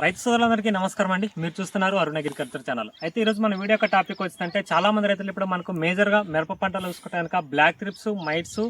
రైతు సోదరులందరికీ నమస్కారం అండి. మీరు చూస్తున్నారు అరుణ అగ్రికల్చర్ ఛానల్. అయితే ఈరోజు మన వీడియో యొక్క టాపిక్ వచ్చిందంటే చాలా మంది రైతులు ఇప్పుడు మనకు మేజర్గా మిరప పంటలు చూసుకుంటే కనుక black thrips mites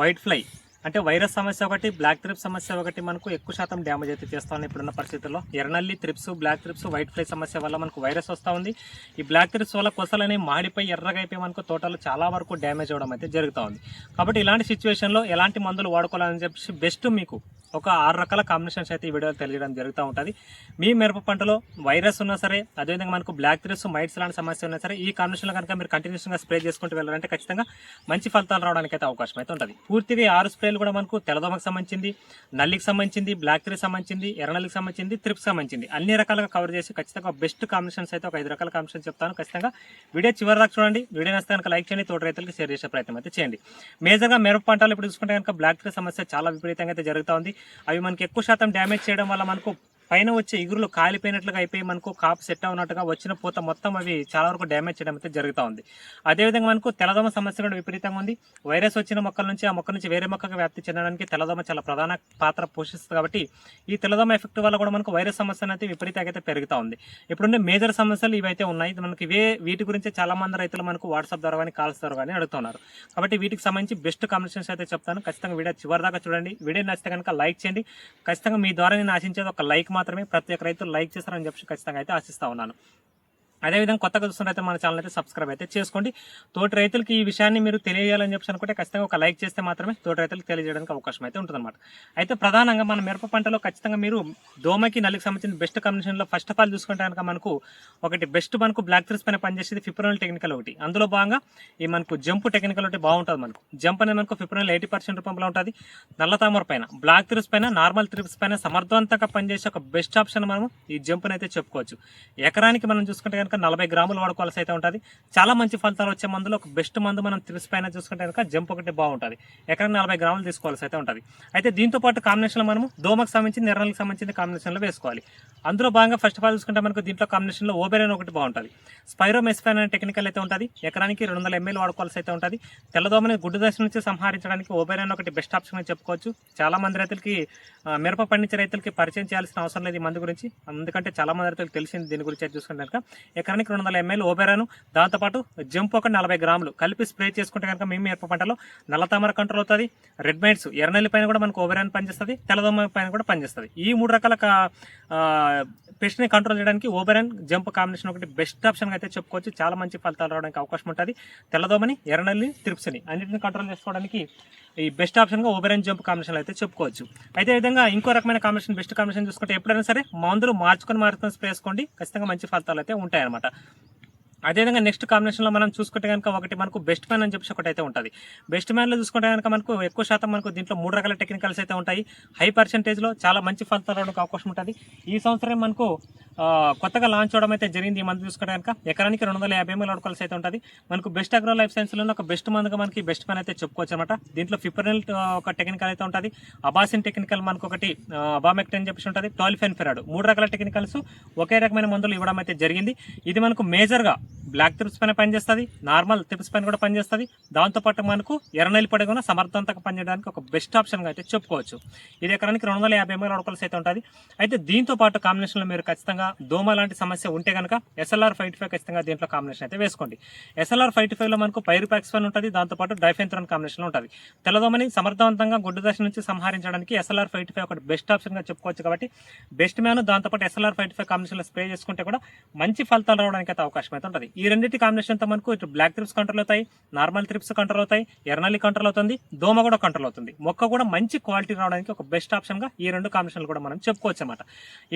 white fly అంటే వైరస్ సమస్య ఒకటి బ్లాక్ త్రిప్స్ సమస్య ఒకటి మనకు ఎక్కువ శాతం డ్యామేజ్ అయితే చేస్తా ఉంది ఇప్పుడున్న పరిస్థితుల్లో ఎర్రనల్లి thrips black thrips white fly సమస్య వల్ల మనకు వైరస్ వస్తూ ఉంది. ఈ బ్లాక్ త్రిప్స్ వల్ల కొసలని మాడిపోయి ఎర్రగా అయిపోయి మనకు తోటలు చాలా వరకు డ్యామేజ్ అవ్వడం అయితే జరుగుతూ ఉంది. కాబట్టి ఇలాంటి సిచ్యువేషన్లో ఎలాంటి మందులు వాడుకోవాలని చెప్పి బెస్ట్ మీకు ఒక ఆరు రకాల కాంబినేషన్స్ అయితే ఈ వీడియోలో తెలియడం జరుగుతూ ఉంటుంది. మీ మిరప పంటలో వైరస్ ఉన్నా సరే అదేవిధంగా మనకు బ్లాక్ త్రిప్స్ మైట్స్ లాంటి సమస్య ఉన్నా సరే ఈ కాంబినేషన్లో కనుక మీరు కంటిన్యూస్గా స్ప్రే చేసుకుంటూ వెళ్ళాలంటే ఖచ్చితంగా మంచి ఫలితాలు రావడానికి అయితే అవకాశం అయితే ఉంటుంది. పూర్తిగా ఈ ఆరు స్ప్రేలు కూడా మనకు తెల్లదోమకు సంబంధించింది నల్లికి సంబంధించింది బ్లాక్ త్రీ సంబంధించింది ఎర్రనల్లికి సంబంధించింది త్రిప్కి సంబంధించింది. అన్ని రకాలుగా కవర్ చేసి ఖచ్చితంగా బెస్ట్ కాంబినేషన్స్ అయితే ఒక ఐదు రకాల కాంబినేషన్ చెప్తాను. ఖచ్చితంగా వీడియో చివరి దాకా చూడండి. వీడియో నస్తే కనుక లైక్ చేయండి. తోట రైతులకు షేర్ చేసే ప్రయత్నం అయితే చేయండి. మేజర్గా మిరప పంటలు ఇప్పుడు చూసుకుంటే కనుక బ్లాక్ త్రీ సమస్య చాలా విపరీతంగా అయితే జరుగుతూ ఉంది. అవి మనకి ఎక్కువ శాతం డ్యామేజ్ చేయడం వల్ల మనకు పైన వచ్చే ఇగురులు కాలిపోయినట్లుగా అయిపోయి మనకు కాపు సెట్ అవునట్టుగా వచ్చిన పూత మొత్తం అవి చాలా వరకు డ్యామేజ్ చేయడం అయితే జరుగుతూ ఉంది. అదేవిధంగా మనకు తెల్లదోమ సమస్య కూడా విపరీతంగా ఉంది. వైరస్ వచ్చిన మొక్కల నుంచి ఆ మొక్క నుంచి వేరే మొక్కకు వ్యాప్తి చెందడానికి తెల్లదోమ చాలా ప్రధాన పాత్ర పోషిస్తుంది కాబట్టి ఈ తెల్లదోమ ఎఫెక్ట్ వల్ల కూడా మనకు వైరస్ సమస్య అనేది విపరీతంగా అయితే పెరుగుతూ ఉంది. ఇప్పుడున్న మేజర్ సమస్యలు ఇవైతే ఉన్నాయి. మనకి ఇవే వీటి గురించి చాలా మంది రైతులు మనకు వాట్సాప్ ద్వారా కానీ కాల్స్ ద్వారా కానీ అడుగుతున్నారు. కాబట్టి వీటికి సంబంధించి బెస్ట్ కాంబినేషన్స్ అయితే చెప్తాను. ఖచ్చితంగా వీడియో చివరి దాకా చూడండి. వీడియో నచ్చితే కనుక లైక్ చేయండి. ఖచ్చితంగా మీ ద్వారా నేను ఆశించేది ఒక లైక్ మాత్రమే ప్రతి ఒక్క రైతు లైక్ చేస్తారని చెప్పి ఖచ్చితంగా అయితే ఆశిస్తా ఉన్నాను. అదేవిధంగా కొత్తగా చూస్తున్నైతే మన ఛానల్ అయితే సబ్స్క్రైబ్ అయితే చేసుకోండి. తోటి రైతులకి ఈ విషయాన్ని మీరు తెలియజేయాలని చెప్పి అనుకుంటే ఖచ్చితంగా ఒక లైక్ చేస్తే మాత్రమే తోటి రైతులకు తెలియజేయడానికి అవకాశం అయితే ఉంటుందన్నమాట. అయితే ప్రధానంగా మన మిరప పంటలో ఖచ్చితంగా మీరు దోమకి నల్లికి సంబంధించిన బెస్ట్ కాంబినేషన్లో ఫస్ట్ ఆఫ్ ఆల్ చూసుకుంటే కనుక మనకు ఒకటి బెస్ట్ మనకు బ్లాక్ త్రిస్ పైన పనిచేసేది ఫిప్రోనల్ టెక్నికల్ ఒకటి. అందులో భాగంగా ఈ మనకు జంప్ టెక్నికల్ ఒకటి బాగుంటుంది మనకు. జంప్ అనేది మనకు ఫిప్రోనల్ ఎయిటీ పర్సెంట్ రూపంలో ఉంటుంది. నల్ల తామర పైన బ్లాక్ త్రిప్స్ పైన నార్మల్ త్రిప్స్ పైన సమర్థవంతంగా పనిచేసే ఒక బెస్ట్ ఆప్షన్ మనం ఈ జంప్ అయితే చెప్పుకోవచ్చు. ఎకరానికి మనం చూసుకుంటే కనుక నలభై గ్రాములు వాడుకోవాల్సి అయితే ఉంటుంది. చాలా మంచి ఫలితాలు వచ్చే మందులో ఒక బెస్ట్ మందు మనం త్రిప్స్ పైన చూసుకుంటే కనుక జంప్ ఒకటి బాగుంటుంది. ఎకరానికి నలభై గ్రాములు తీసుకోవాల్సి అయితే ఉంటుంది. అయితే దీంతో పాటు కాంబినేషన్లో మనము దోమకు సంబంధించి నిర్ణయాలకు సంబంధించిన కాంబినేషన్లో వేసుకోవాలి. అందులో భాగంగా ఫస్ట్ ఆఫ్ ఆల్ చూసుకుంటే మనకు దీంట్లో కాంబినేషన్లో ఓబెరైన్ ఒకటి బాగుంటుంది. స్పైరో మెస్ఫైన్ అనే టెక్నికల్ అయితే ఉంటుంది. ఎకరానికి రెండు వందల ఎంఎల్ వాడుకోవాల్సి అయితే ఉంటుంది. తెల్లదోమని గుడ్డు దశ నుంచి సంహరించడానికి ఓబెరైన్ ఒకటి బెస్ట్ ఆప్షన్ అని చెప్పుకోవచ్చు. చాలా మంది రైతులకి మిరప పండించే రైతులకి పరిచయం చేయాల్సిన అవసరం లేదు ఈ మందు గురించి. ఎందుకంటే చాలా మంది రైతులకు తెలిసింది దీని గురించి చూసుకుంటే కనుక ఎకరానికి రెండు వందల ఎంఎల్ ఓబెరాను. దాంతోపాటు జంప్ ఒక నలభై గ్రాములు. కలిపి స్ప్రే చేసుకుంటే కనుక మేము మిరప పంటలో నల్ల తామర కంట్రోల్ అవుతుంది. రెడ్ మైట్స్ ఎర్రనెల్లి పైన కూడా మనకు ఓబెరాన్ పనిచేస్తుంది. తెల్లదోమ పైన కూడా పనిచేస్తుంది. ఈ మూడు రకాల పెస్ట్ని కంట్రోల్ చేయడానికి ఓబెరాన్ జంప్ కాంబినేషన్ ఒకటి బెస్ట్ ఆప్షన్గా అయితే చెప్పుకోవచ్చు. చాలా మంచి ఫలితాలు రావడానికి అవకాశం ఉంటుంది. తెల్లదోమని ఎర్రనల్లి త్రిప్స్ని అన్నింటిని కంట్రోల్ చేసుకోవడానికి ఈ బెస్ట్ ఆప్షన్గా ఓబెరాన్ జంప్ కాంబినేషన్ అయితే చెప్పుకోవచ్చు. అయితే విధంగా ఇంకో రకమైన కాంబినేషన్ బెస్ట్ కాంబినేషన్ చూసుకుంటే ఎప్పుడైనా సరే మందులు మార్చుకొని మార్చుకొని స్ప్రే చేసుకోండి ఖచ్చితంగా మంచి ఫలితాలు అయితే ఉంటాయన్నమాట. అదేవిధంగా నెక్స్ట్ కాంబినేషన్లో మనం చూసుకుంటే కనుక ఒకటి మనకు బెస్ట్ మ్యాన్ అని చెప్పేసి ఒకటి అయితే ఉంటుంది బెస్ట్ మ్యాన్లో చూసుకుంటే కనుక మనకు ఎక్కువ శాతం మనకు దీంట్లో మూడు రకాల టెక్నికల్స్ అయితే ఉంటాయి. హై పర్సెంటేజ్లో చాలా మంచి ఫలితాలు రావడానికి అవకాశం ఉంటుంది. ఈ సంవత్సరం మనకు కొత్తగా లాంచ్ అవడం అయితే జరిగింది ఈ మందు చూసుకుంటే కనుక. ఎకరానికి రెండు వందల యాభై ఎంఎల్ అడుకోవాల్సి అయితే ఉంటుంది. మనకు బెస్ట్ అగ్రో లైఫ్ సైన్స్లో ఒక బెస్ట్ మందుగా మనకి బెస్ట్ పని అయితే చెప్పుకోవచ్చు అనమాట దీంట్లో ఫిపర్నల్ ఒక టెక్నికల్ అయితే ఉంటుంది. అబాసిన్ టెక్నికల్ మనకు ఒకటి అబామెక్ట్ అని చెప్పేసి ఉంటుంది. టాలిఫెన్ ఫెరాడు మూడు రకాల టెక్నికల్స్ ఒకే రకమైన మందులు ఇవ్వడం అయితే జరిగింది. ఇది మనకు మేజర్గా బ్లాక్ త్రిప్స్ పైన పనిచేస్తుంది. నార్మల్ త్రిప్స్ పైన కూడా పనిచేస్తుంది. దాంతోపాటు మనకు ఎర్రనెల్లి పడి కూడా సమర్థవంతంగా పనిచేయడానికి ఒక బెస్ట్ ఆప్షన్గా అయితే చెప్పుకోవచ్చు. ఇది ఎకరానికి రెండు వందల యాభై ఎంఎల్ అడుకోవాల్సి అయితే ఉంటుంది. అయితే దీంతో పాటు కాంబినేషన్లో మీరు ఖచ్చితంగా దోమ లాంటి సమస్య ఉంటే కనుక ఎస్ఎల్ఆర్ ఫైవ్ ఫైవ్ ఖచ్చితంగా దీంట్లో కాంబినేషన్ అయితే వేసుకోండి. ఎస్ఎల్ఆర్ ఫైవ్ ఫైవ్లో మనకు పైరుపాక్స్ వన్ ఉంటుంది దాంతోపాటు డైఫెన్థ్రాన్ కాంబినేషన్ ఉంటుంది. తెల్లదోమని సమర్థవంతంగా గుడ్డు దశ నుంచి సంహరించడానికి ఎస్ఎల్ఆర్ ఫైవ్ ఫైవ్ ఒకటి బెస్ట్ ఆప్షన్గా చెప్పుకోవచ్చు కాబట్టి బెస్ట్ మ్యాన్ దాంతోపాటు ఎస్ఎల్ఆర్ ఫైవ్ ఫైవ్ కాంబినేషన్లో స్ప్రే చేసుకుంటే కూడా మంచి ఫలితాలు రావడానికి అయితే అవకాశం అయితే ఉంటుంది. ఈ రెండింటి కాంబినేషన్తో మనకు ఇటు బ్లాక్ త్రిప్స్ కంట్రోల్ అవుతాయి నార్మల్ త్రిప్స్ కంట్రోల్ అవుతాయి ఎర్నల్లి కంట్రోల్ అవుతుంది దోమ కూడా కంట్రోల్ అవుతుంది. మొక్క కూడా మంచి క్వాలిటీ రావడానికి ఒక బెస్ట్ ఆప్షన్గా ఈ రెండు కాంబినేషన్లు కూడా మనం చెప్పుకోవచ్చు అనమాట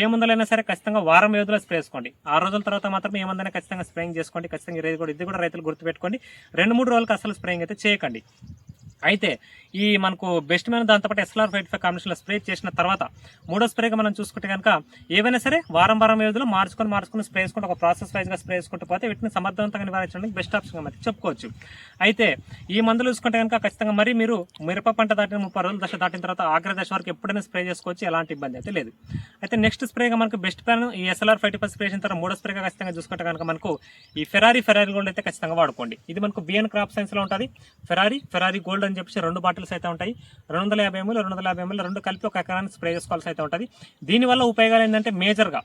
ఏ ముందలైనా సరే ఖచ్చితంగా వారం వ్యవధిలో స్ప్రే చేసుకోండి. ఆ రోజుల తర్వాత మాత్రం ఏమందైనా ఖచ్చితంగా స్ప్రేయింగ్ చేసుకోండి. ఖచ్చితంగా ఇది కూడా ఇది కూడా రైతులు గుర్తుపెట్టుకోండి. రెండు మూడు రోజులకు అసలు స్ప్రేయింగ్ అయితే చేయకండి. అయితే ఈ మనకు బెస్ట్ మ్యాన్ దాంతోపాటు ఎస్ఎల్ఆర్ ఫైవ్ ఫైవ్ కాంబినేషన్లో స్ప్రే చేసిన తర్వాత మూడో స్ప్రేగా మనం చూసుకుంటే కనుక ఏవైనా సరే వారం వారం వ్యవధిలో మార్చుకొని మార్చుకుని స్ప్రే చేసుకుంటే ఒక ప్రాసెస్ వైజ్గా స్ప్రే చేసుకుంటూ పోతే వీటిని సమర్థవంతంగా నివారించడానికి బెస్ట్ ఆప్షన్గా మనకి చెప్పుకోవచ్చు. అయితే ఈ మందులు చూసుకుంటే కనుక ఖచ్చితంగా మరి మీరు మిరప పంట దాటిన ముప్పై రోజుల దశ దాటిన తర్వాత ఆగ్ర దశ వరకు ఎప్పుడైనా స్ప్రే చేసుకోవచ్చు ఎలాంటి ఇబ్బంది అయితే లేదు. అయితే నెక్స్ట్ స్ప్రేగా మనకు బెస్ట్ ప్యాన్ ఈ ఎస్ఎల్ఆర్ ఫైవ్ స్ప్రే చేసిన తర్వాత మూడో స్ప్రేగా ఖచ్చితంగా చూసుకుంటే కనుక మనకు ఈ ఫెరారీ ఫెరారీ గోల్డ్ అయితే ఖచ్చితంగా వాడుకోండి. ఇది మనకు బిఎన్ క్రాప్ సైన్స్లో ఉంటుంది. ఫెరారీ ఫెరారీ గోల్డ్ అని చెప్పేసి రెండు బాటిల్స్ అయితే ఉంటాయి. రెండు వందల యాభై ఎంఎల్ రెండు వందల యాభై ఎంఎల్ రెండు కలిపి ఒక ఎకరానికి స్ప్రే చేసుకోవాల్సి అయితే ఉంటుంది. దీనివల్ల ఉపయోగాలు ఏంటంటే మేజర్గా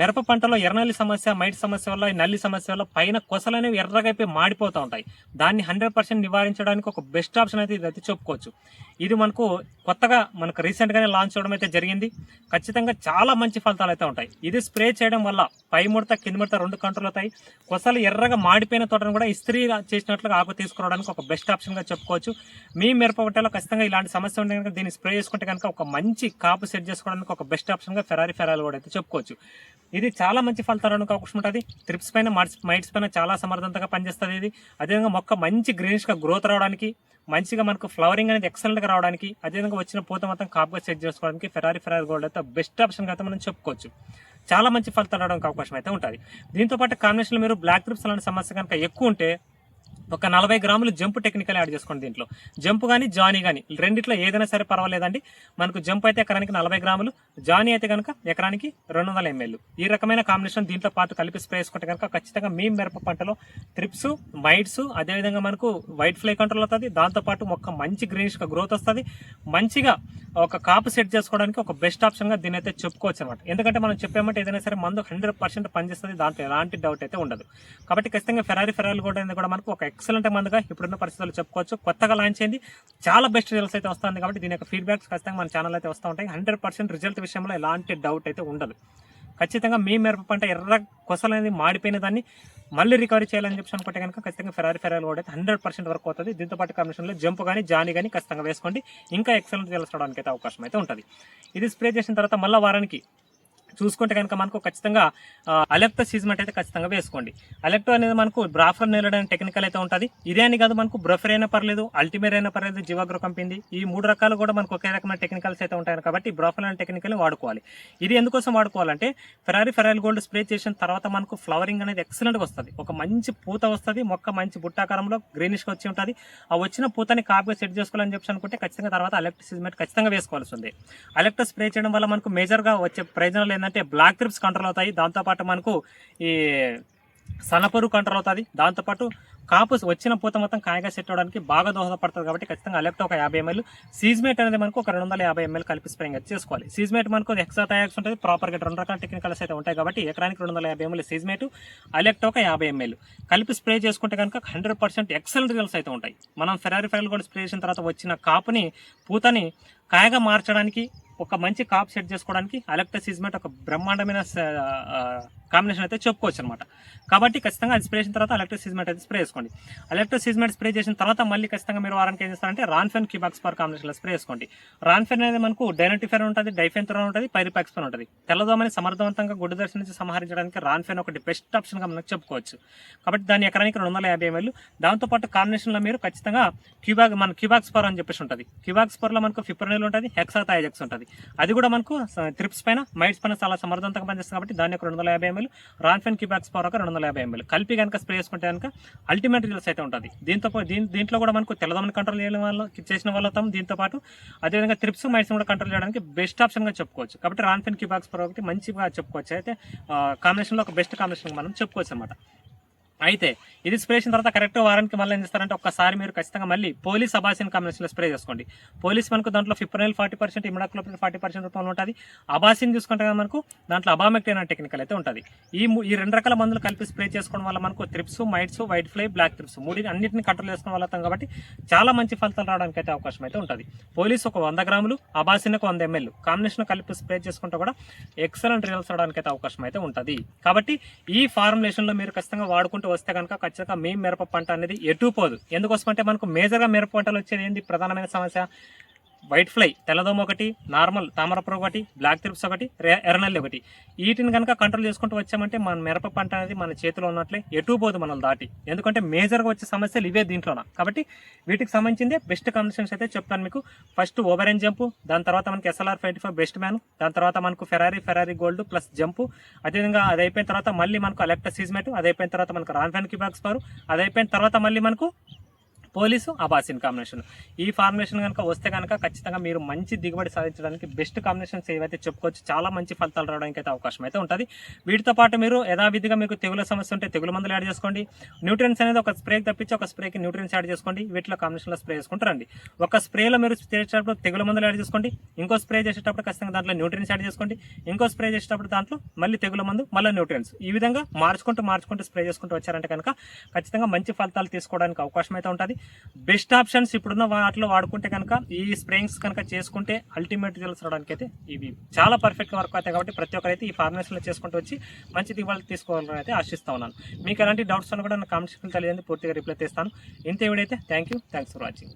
మిరప పంటలో ఎర్రనల్లి సమస్య మైట్ సమస్య వల్ల ఈ నల్లి సమస్య వల్ల పైన కొసలు అనేవి ఎర్రగా అయిపోయి మాడిపోతూ ఉంటాయి. దాన్ని హండ్రెడ్ పర్సెంట్ నివారించడానికి ఒక బెస్ట్ ఆప్షన్ అయితే ఇది అయితే చెప్పుకోవచ్చు. ఇది మనకు కొత్తగా మనకు రీసెంట్గానే లాంచ్ చేయడం అయితే జరిగింది. ఖచ్చితంగా చాలా మంచి ఫలితాలు అయితే ఉంటాయి. ఇది స్ప్రే చేయడం వల్ల పై ముడత కింది ముడత రెండు కంట్రోల్ అవుతాయి. కొసలు ఎర్రగా మాడిపోయిన తోటను కూడా ఇస్త్రీ చేసినట్లుగా ఆకు తీసుకురావడానికి ఒక బెస్ట్ ఆప్షన్గా చెప్పుకోవచ్చు. మీ మిరప పంటలో ఖచ్చితంగా ఇలాంటి సమస్య ఉంటే కనుక దీన్ని స్ప్రే చేసుకుంటే కనుక ఒక మంచి కాపు సెట్ చేసుకోవడానికి ఒక బెస్ట్ ఆప్షన్గా ఫెరారీ ఫెరాలు కూడా అయితే చెప్పుకోవచ్చు. ఇది చాలా మంచి ఫలితాలకు అవకాశం ఉంటుంది. ట్రిప్స్ పైన మైట్స్ మైట్స్ పైన చాలా సమర్థవంతంగా పనిచేస్తుంది ఇది. అదేవిధంగా మొక్క మంచి గ్రీనిష్గా గ్రోత్ రావడానికి మంచిగా మనకు ఫ్లవరింగ్ అనేది ఎక్సలెంట్గా రావడానికి అదేవిధంగా వచ్చిన పూత మొత్తం కాపుగా సెట్ చేసుకోవడానికి ఫెరారీ ఫెరారీ గోల్డ్ అయితే బెస్ట్ ఆప్షన్ అయితే మనం చెప్పుకోవచ్చు. చాలా మంచి ఫలితాలు రావడానికి అవకాశం అయితే ఉంటుంది. దీంతో పాటు కాంబినేషన్లో మీరు బ్లాక్ ట్రిప్స్ లాంటి సమస్య కనుక ఎక్కువ ఉంటే ఒక నలభై గ్రాములు జంప్ టెక్నికల్ యాడ్ చేసుకోండి దీంట్లో. జంప్ కానీ జానీ కానీ రెండిట్లో ఏదైనా సరే పర్వాలేదండి. మనకు జంప్ అయితే ఎకరానికి నలభై గ్రాములు జానీ అయితే కనుక ఎకరానికి రెండు వందల ఎంఎల్. ఈ రకమైన కాంబినేషన్ దీంట్లో పాటు కలిపి స్ప్రే చేసుకుంటే కనుక ఖచ్చితంగా మీ మిరప పంటలో ట్రిప్స్ మైట్స్ అదేవిధంగా మనకు వైట్ ఫ్లై కంట్రోల్ అవుతుంది. దాంతోపాటు మొక్క మంచి గ్రీనిష్గా గ్రోత్ వస్తుంది. మంచిగా ఒక కాపు సెట్ చేసుకోవడానికి ఒక బెస్ట్ ఆప్షన్గా దీని అయితే చెప్పుకోవచ్చు అనమాట ఎందుకంటే మనం చెప్పామంటే ఏదైనా సరే మందు హండ్రెడ్ పర్సెంట్ పనిచేస్తుంది. దాంట్లో ఎలాంటి డౌట్ అయితే ఉండదు. కాబట్టి ఖచ్చితంగా ఫెరారీ ఫెరారీ కూడా కూడా మనకు ఒక ఎక్సలెంట్ మందుగా ఇప్పుడున్న పరిస్థితులు చెప్పుకోవచ్చు. కొత్తగా లాంచ్ అయింది. చాలా బెస్ట్ రిజల్ట్స్ అయితే వస్తుంది కాబట్టి దీని యొక్క ఫీడ్బ్యాక్స్ ఖచ్చితంగా మన ఛానల్ అయితే వస్తూ ఉంటాయి. హండ్రెడ్ పర్సెంట్ రిజల్ట్ విషయంలో ఎలాంటి డౌట్ అయితే ఉండదు. ఖచ్చితంగా మీ మిరప పంట ఎర్ర కొసలనేది మాడిపోయిన దాన్ని మళ్ళీ రికవరీ చేయాలని చెప్పి అనుకుంటే కనుక ఖచ్చితంగా ఫెరారీ ఫెరారీ కూడా అయితే హండ్రెడ్ పర్సెంట్ వరకు అవుతుంది. దీంతో పాటు కాంబినేషన్లో జంప్ కానీ జానీ కానీ ఖచ్చితంగా వేసుకోండి. ఇంకా ఎక్సలెంట్ తెలుసుకోవడానికి అయితే అవకాశం అయితే ఉంటుంది. ఇది స్ప్రే చేసిన తర్వాత మళ్ళీ వారానికి చూసుకుంటే కనుక మనకు ఖచ్చితంగా అలెక్టో సీజ్మెంట్ అయితే ఖచ్చితంగా వేసుకోండి. అలెక్టో అనేది మనకు బ్రాఫర్ నిలడానికి టెక్నికల్ అయితే ఉంటుంది. ఇదే అని కాదు మనకు బ్రఫర్ అయినా పర్లేదు అల్టిమేర్ అయినా పర్లేదు జివాగ్రో కంపెనీ ఈ మూడు రకాలు కూడా మనకు ఒకే రకమైన టెక్నికల్స్ అయితే ఉంటాయి కాబట్టి బ్రాఫర్ అనే టెక్నికల్ వాడుకోవాలి. ఇది ఎందుకోసం వాడుకోవాలంటే ఫెరారీ ఫెరారీ గోల్డ్ స్ప్రే చేసిన తర్వాత మనకు ఫ్లవరింగ్ అనేది ఎక్సలెంట్గా వస్తుంది. ఒక మంచి పూత వస్తుంది మొక్క మంచి బుట్టాకారంలో గ్రీనిష్గా వచ్చి ఉంటుంది. ఆ వచ్చిన పూతని కాపుగా సెట్ చేసుకోవాలని చెప్పి అనుకుంటే ఖచ్చితంగా తర్వాత అలెక్ట్రిక్ సీజ్మెంట్ ఖచ్చితంగా వేసుకోవాల్సి ఉంది. అలెక్ట్రో స్ప్రే చేయడం వల్ల మనకు మేజర్గా వచ్చే ప్రయోజనాలు ఏంటంటే బ్లాక్ ట్రిప్స్ కంట్రోల్ అవుతాయి. దాంతోపాటు మనకు ఈ సన్నపరు కంట్రోల్ అవుతుంది. దాంతోపాటు కాపు వచ్చిన పూత మొత్తం కాయగా సెట్ అవడానికి బాగా దోహదపడుతుంది కాబట్టి ఖచ్చితంగా అలెక్ట్ ఒక యాభై ఎంఎల్. సీజ్మేట్ అనేది మనకు ఒక రెండు వందల యాభై ఎంఎల్ కలిపి స్ప్రేయింగ్ చేసుకోవాలి. సీజ్మేట్ మనకు ఎక్స్ట్రా తయారీస్ ఉంటుంది. ప్రాపర్గా రెండు రకాల టెక్నికల్స్ అయితే ఉంటాయి కాబట్టి ఎకరానికి రెండు వందల యాభై ఎంఎల్ సీజ్మేట్ అలెక్ట్ ఒక యాభై ఎంఎల్. కలిపి స్ప్రే చేసుకుంటే కనుక హండ్రెడ్ పర్సెంట్ ఎక్సలెంట్ రిజల్ట్స్ అయితే ఉంటాయి. మనం ఫెరారీ ఫైల్ కూడా స్ప్రే చేసిన తర్వాత వచ్చిన కాపుని పూతని కాయగా మార్చడానికి ఒక మంచి కాప్ సెట్ చేసుకోవడానికి అలెక్ట్రసిజ్మెట్ ఒక బ్రహ్మాండమైన కాంబినేషన్ అయితే చెప్పుకోవచ్చు అనమాట కాబట్టి ఖచ్చితంగా అది స్ప్రే చేసిన తర్వాత ఎలక్ట్రిక్ అయితే స్ప్రే చేసుకోండి. ఎలక్ట్రిక్ స్ప్రే చేసిన తర్వాత మళ్ళీ ఖచ్చితంగా మీరు వారానికి ఏం చేస్తారంటే రాన్ఫెన్ క్యూబాక్స్ పర్ కాంబినేషన్లో స్ప్రే చేసుకోండి. రాన్ఫెన్ అనేది మనకు డైనటిఫెన్ ఉంటుంది డైఫెన్ ఉంటుంది పైరిపాక్స్ఫెన్ ఉంటుంది. తెల్లదోమని సమర్థవంతంగా గుడ్డు దర్శనం నుంచి సంహరించడానికి రాన్ఫెన్ ఒకటి బెస్ట్ ఆప్షన్గా మనకు చెప్పుకోవచ్చు. కాబట్టి దాని ఎకరానికి రెండు వందల యాభై ఎంఎల్ దాంతోపాటు కాంబినేషన్లో మీరు ఖచ్చితంగా క్యూబాక్ మన క్యూబాక్స్ పర్ అని చెప్పేసి ఉంటుంది. క్యూబాక్స్ పర్లో మనకు ఫిప్రనిల్ ఉంటుంది హెక్సా థైజెక్స్ ఉంటుంది. అది కూడా మనకు త్రిప్స్ పైన మైట్స్ పైన చాలా సమర్థవంతంగా పనిచేస్తుంది కాబట్టి దాని ఒక రెండు వందల యాభై ఎంఎల్ రాన్ఫెన్ క్యూబాక్స్ పవర్ ఒక రెండు వందల యాభై ఎంఎల్ కలిపి కనుక స్ప్రే చేసుకుంటే కనుక అల్టిమేట్ రిజల్ట్స్ అయితే ఉంటుంది. దీంతో దీని దీంట్లో కూడా మనకు తెల్లదమని కంట్రోల్ చేయడం వల్ల చేసిన వాళ్ళం దీంతో పాటు అదేవిధంగా త్రిప్స్ మైట్స్ కూడా కంట్రోల్ చేయడానికి బెస్ట్ ఆప్షన్గా చెప్పుకోవచ్చు. కాబట్టి రాన్ఫెన్ క్యూబాక్స్ పవర్ ఒకటి మంచిగా చెప్పుకోవచ్చు. అయితే కాంబినేషన్లో ఒక బెస్ట్ కాంబినేషన్ మనం చెప్పుకోవచ్చు అనమాట అయితే ఇది స్ప్రే చేసిన తర్వాత కరెక్ట్ వారానికి మళ్ళీ ఏం చేస్తారంటే ఒక్కసారి మీరు ఖచ్చితంగా మళ్ళీ పోలీస్ అబాసిన్ కాంబినేషన్లో స్ప్రే చేసుకోండి. పోలీస్ మనకు దాంట్లో fipronil forty percent imidacloprid forty percent రూపంలో ఉంటుంది. అబాసిన్ చూసుకుంటే కదా మనకు దాంట్లో అబామెక్టైన్ అనే టెక్నికల్ అయితే ఉంటుంది. ఈ ఈ రెండు రకాల మందులు కలిపి స్ప్రే చేసుకోవడం వల్ల మనకు thrips mites white fly black thrips మూడు అన్నింటిని కంట్రోల్ చేసుకుని వెళ్తాం కాబట్టి చాలా మంచి ఫలితాలు రావడానికి అయితే అవకాశం అయితే ఉంటుంది. పోలీస్ ఒక వంద గ్రాములు అబాసిన్ ఒక వంద ఎంఎల్ కాంబినేషన్ కలిపి స్ప్రే చేసుకుంటే కూడా ఎక్సలెంట్ రిజల్ట్స్ రావడానికి అయితే అవకాశం అయితే ఉంటుంది. కాబట్టి ఈ ఫార్ములేషన్లో మీరు ఖచ్చితంగా వాడుకుంటూ వస్తే కనుక ఖచ్చితంగా మీ మిరప పంట అనేది ఎటు పోదు ఎందుకోసం అంటే మనకు మేజర్గా మిరప పంటలు వచ్చేది ఏంది? ప్రధానమైన సమస్య వైట్ ఫ్లై తెల్లదోమ ఒకటి నార్మల్ తామరపురం ఒకటి బ్లాక్ త్రిప్స్ ఒకటి ఎర్రనల్లి ఒకటి. వీటిని కనుక కంట్రోల్ చేసుకుంటూ వచ్చామంటే మన మిరప పంట అనేది మన చేతిలో ఉన్నట్లే ఎటు పోదు మనల్ని దాటి. ఎందుకంటే మేజర్గా వచ్చే సమస్యలు ఇవే దీంట్లోన. కాబట్టి వీటికి సంబంధించిందే బెస్ట్ కండిషన్స్ అయితే చెప్తాను మీకు. ఫస్ట్ ఓవరెన్ జంప్ దాని తర్వాత మనకి SLR five five best man దాని తర్వాత మనకు Ferrari Ferrari gold plus jump. అదేవిధంగా అది అయిపోయిన తర్వాత మళ్ళీ మనకు అలెక్టా సీజ్మెట్ అది అయిపోయిన తర్వాత మనకు రాన్ఫాన్ కిబాక్స్ పవర్ అది అయిపోయిన తర్వాత మళ్ళీ మనకు పోలీసు అబాసిన్ కాంబినేషన్. ఈ ఫార్మేషన్ కనుక వస్తే కనుక ఖచ్చితంగా మీరు మంచి దిగుబడి సాధించడానికి బెస్ట్ కాంబినేషన్స్ ఏవైతే చెప్పుకోవచ్చు చాలా మంచి ఫలితాలు రావడానికి అయితే అవకాశం అయితే ఉంటుంది. వీటితో పాటు మీరు యథావిధిగా మీకు తెగుల సమస్య ఉంటే తెగుల మందులు యాడ్ చేసుకోండి. న్యూట్రియన్స్ అనేది ఒక స్ప్రేకి తప్పించి ఒక స్ప్రేకి న్యూట్రియన్స్ యాడ్ చేసుకోండి. వీటిలో కాంబినేషన్లో స్ప్రే చేసుకుంటారండి ఒక స్ప్రేలో మీరు చేసేటప్పుడు తెగుల మందులు యాడ్ చేసుకోండి. ఇంకో స్ప్రే చేసేటప్పుడు ఖచ్చితంగా దాంట్లో న్యూట్రియన్స్ యాడ్ చేసుకోండి. ఇంకో స్ప్రే చేసేటప్పుడు దాంట్లో మళ్ళీ తెగుల మందు మళ్ళీ న్యూట్రియన్స్. ఈ విధంగా మార్చుకుంటూ మార్చుకుంటూ స్ప్రే చేసుకుంటూ వచ్చారంటే కనుక ఖచ్చితంగా మంచి ఫలితాలు తీసుకోవడానికి అవకాశం అయితే ఉంటుంది. బెస్ట్ ఆప్షన్స్ ఇప్పుడున్న వాటిలో వాడుకుంటే కనుక ఈ స్ప్రేయింగ్స్ కనుక చేసుకుంటే అల్టిమేట్ రిజల్ట్స్ రావడానికి అయితే ఇవి చాలా పర్ఫెక్ట్ వర్క్ అవుతాయి కాబట్టి ప్రతి ఒక్కరైతే ఈ ఫార్మేషన్లో చేసుకుంటూ వచ్చి మంచి దిగుబడి తీసుకోవాలని అయితే ఆశిస్తా ఉన్నాను. మీకు ఎలాంటి డౌట్స్ ఉన్నా కూడా నా కామెంట్స్ సెక్షన్లో పూర్తిగా రిప్లై చేస్తాను ఇంత ఎవడైతే thank you. Thanks for watching.